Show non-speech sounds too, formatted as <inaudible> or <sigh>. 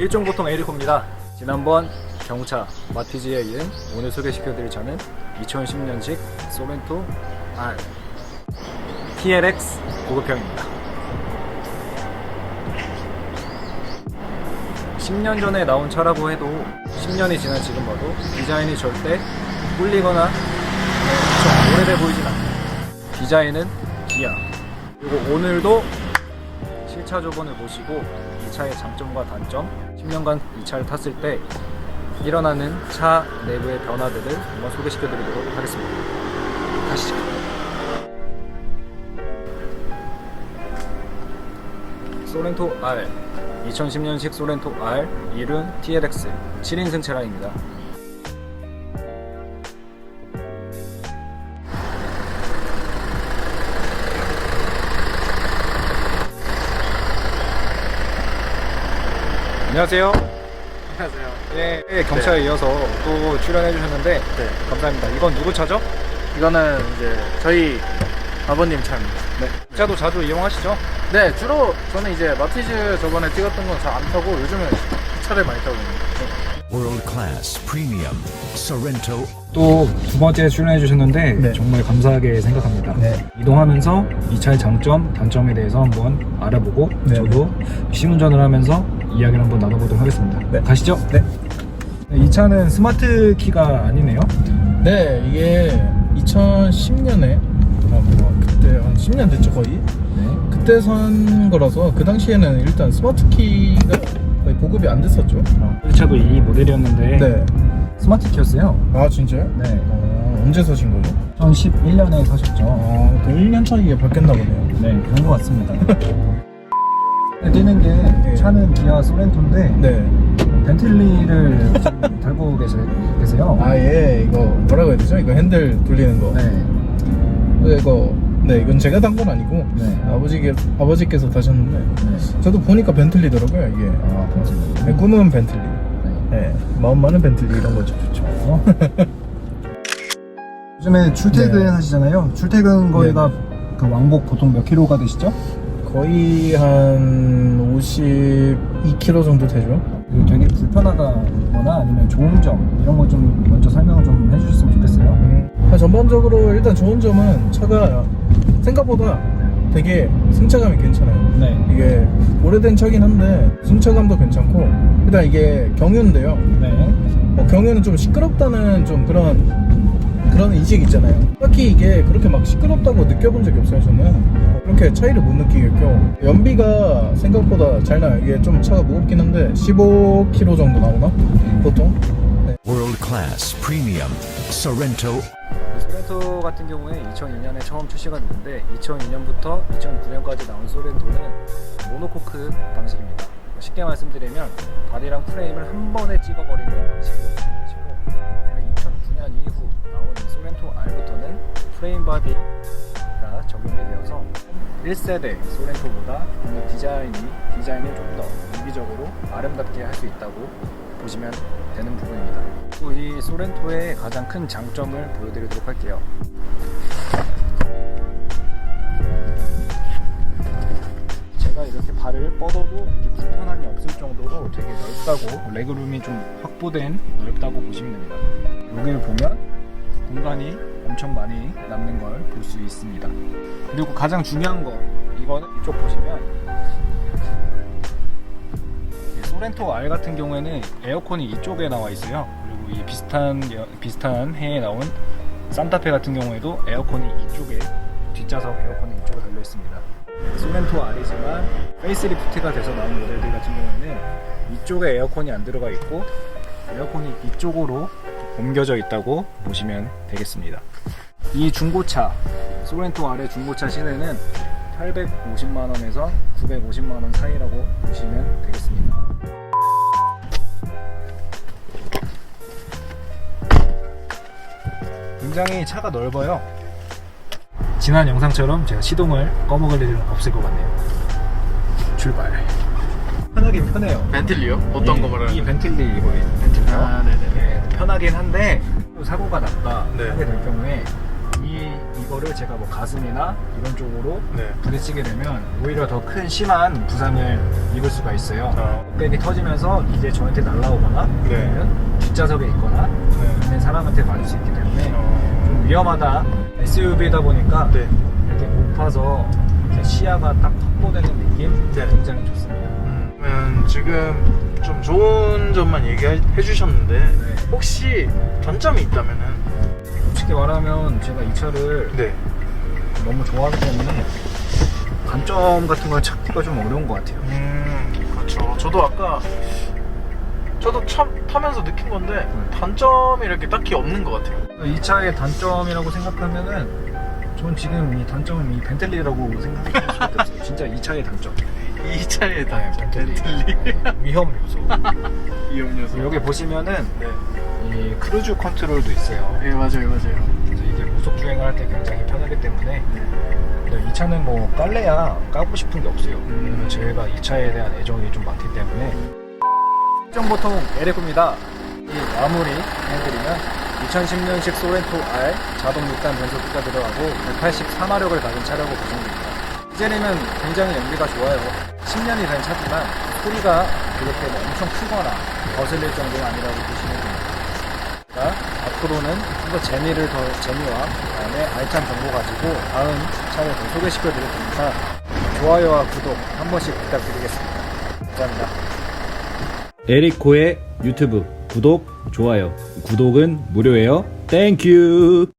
일종보통 에리코입니다. 지난번 경차 마티즈에 이은 오늘 소개시켜드릴 차는 2010년식 소렌토 R TLX 고급형입니다. 10년 전에 나온 차라고 해도 10년이 지난 지금 봐도 디자인이 절대 꿀리거나 엄청 오래돼 보이진 않아요. 디자인은 기아. 그리고 오늘도 실차 조건을 보시고 이 차의 장점과 단점, 10년간 이 차를 탔을 때 일어나는 차 내부의 변화들을 한번 소개시켜 드리도록 하겠습니다. 가시죠. 소렌토 R 2010년식 소렌토 R 이륜 TLX 7인승 차량입니다. 안녕하세요. 안녕하세요. 예, 예, 경차에 이어서 또 출연해 주셨는데 네. 감사합니다. 이건 누구 차죠? 이거는 이제 저희 아버님 차입니다. 네. 이 차도 자주 이용하시죠? 네, 주로 저는 이제 마티즈 저번에 찍었던 건 잘 안 타고 요즘은 이 차를 많이 타고 있는데. World class premium Sorrento 또 두 번째 출연해 주셨는데 네. 정말 감사하게 생각합니다. 네. 이동하면서 이 차의 장점, 단점에 대해서 한번 알아보고 네. 저도 시운전을 하면서 이야기를 한번 나눠보도록 하겠습니다. 네. 가시죠. 네. 이 차는 스마트 키가 아니네요. 네, 이게 2010년에 아, 뭐 그때 한 10년 됐죠 거의. 네. 그때 산 거라서 그 당시에는 일단 스마트 키가 거의 보급이 안 됐었죠. 이 차도 이 모델이었는데 네. 스마트 키였어요. 아 진짜요? 네. 어, 언제 사신 거예요? 2011년에 사셨죠. 아, 그 1년 차이에 바뀌었나 보네요. 네, 그런 것 같습니다. <laughs> 뛰는 게 네. 차는 기아 소렌토인데 네. 벤틀리를 <laughs> 지금 달고 계세, 계세요. 아, 예, 이거 뭐라고 해야 되죠? 이거 핸들 돌리는 거. 네, 이거 네 이건 제가 단 건 아니고 네. 아버지께 아버지께서 타셨는데 네. 저도 보니까 벤틀리더라고요 이게 아, 반갑습니다. 네, 꿈은 벤틀리 네. 네 마음만은 벤틀리 이런 거죠 좋죠 어? 요즘에 출퇴근 네. 하시잖아요. 출퇴근 거리가 그 왕복 보통 몇 킬로가 되시죠? 거의 한 52km 정도 되죠 되게 불편하다거나 아니면 좋은 점 이런 거 좀 먼저 설명을 좀 해주셨으면 좋겠어요. 음, 아, 전반적으로 일단 좋은 점은 차가 생각보다 되게 승차감이 괜찮아요 네. 이게 오래된 차긴 한데 승차감도 괜찮고 일단 이게 경유인데요 네. 뭐 경유는 좀 시끄럽다는 좀 그런 그런 인식 있잖아요. 딱히 이게 그렇게 막 시끄럽다고 느껴본 적이 없어요. 저는 그렇게 차이를 못 느끼겠고 연비가 생각보다 잘 나요. 이게 좀 차가 무겁긴 한데 15km 정도 나오나 보통. 네. World class premium Sorrento 소렌토 같은 경우에 2002년에 처음 출시가 됐는데 2002년부터 2009년까지 나온 소렌토는 모노코크 방식입니다. 쉽게 말씀드리면 바디랑 프레임을 한 번에 찍어버리는 방식이고 2009년 이후 나온 이 소렌토 R부터는 프레임 바디가 적용이 되어서 1세대 소렌토보다 좀더 디자인이 디자인을 좀 더 유기적으로 아름답게 할 수 있다고 보시면 되는 부분입니다. 또 이 소렌토의 가장 큰 장점을 보여드리도록 할게요. 제가 이렇게 발을 뻗어도 불편함이 없을 정도로 되게 넓다고 레그룸이 좀 확보된 넓다고 보시면 됩니다. 여기를 보면 공간이 엄청 많이 남는 걸 볼 수 있습니다. 그리고 가장 중요한 거 이거는 이쪽 보시면 이 소렌토 R 같은 경우에는 에어컨이 이쪽에 나와 있어요. 그리고 이 비슷한 여- 비슷한 해에 나온 산타페 같은 경우에도 에어컨이 이쪽에 뒷좌석 에어컨이 이쪽에 달려 있습니다. 소렌토 R이지만 페이스리프트가 돼서 나온 모델들 같은 경우에는 이쪽에 에어컨이 안 들어가 있고 에어컨이 이쪽으로 옮겨져 있다고 보시면 되겠습니다. 이 중고차 소렌토 R의 중고차 시세는 850만 원에서 950만 원 사이라고 보시면 되겠습니다. 굉장히 차가 넓어요. 지난 영상처럼 제가 시동을 꺼먹을 일은 없을 것 같네요. 출발. 편하긴 편해요. 벤틀리요? 이, 이 벤틀리 이거예요. 벤틀리요. 아, 네네. 네, 편하긴 한데 또 사고가 났다 네. 하게 될 경우에 이 이거를 제가 뭐 가슴이나 이런 쪽으로 네. 부딪히게 되면 오히려 더 큰 심한 부상을 입을 수가 있어요. 어. 백이 터지면서 이게 저한테 날라오거나 네. 아니면 뒷좌석에 있거나 네. 있는 사람한테 맞을 수 있기 때문에 어. 좀 위험하다. SUV다 보니까 네. 이렇게 높아서 이렇게 시야가 딱 확보되는 느낌 네. 굉장히 좋습니다. 음, 지금 좀 좋은 점만 얘기해 주셨는데 네. 혹시 단점이 있다면은 솔직히 말하면 제가 이 차를 네. 너무 좋아하기 때문에 단점 같은 걸 찾기가 좀 어려운 것 같아요. 음, 그렇죠. 저도 아까 저도 참 타면서 느낀 건데 음. 단점이 이렇게 딱히 없는 것 같아요. 이 차의 단점이라고 생각하면은 전 지금 이 단점은 이 벤틀리라고 없어요. <laughs> 진짜 이 차의 단점. 이 차의 단점. 벤틀리. 위험 요소. 위험 요소. 여기 보시면은 네. 이 크루즈 컨트롤도 있어요. 네 맞아요 맞아요. 이게 고속 주행을 할 때 굉장히 편하기 때문에 근데 이 차는 뭐 깔래야 까고 싶은 게 없어요. 왜냐면 저희가 이 차에 대한 애정이 좀 많기 때문에 정보통 에레코입니다. 이 마무리 해드리면 2010년식 소렌토 R 자동 6단 변속기가 들어가고 184마력을 가진 차라고 보시면 됩니다. 이제는 굉장히 연비가 좋아요. 10년이 된 차지만 소리가 그렇게 뭐 엄청 크거나 거슬릴 정도는 아니라고 보시면 됩니다. 그러니까 앞으로는 좀 더 재미를 더 재미와 그다음에 알찬 정보 가지고 다음 차를 더 소개시켜 드릴 테니까 좋아요와 구독 한 번씩 부탁드리겠습니다. 감사합니다. 에리코의 유튜브 구독, 좋아요. 구독은 무료예요. 땡큐.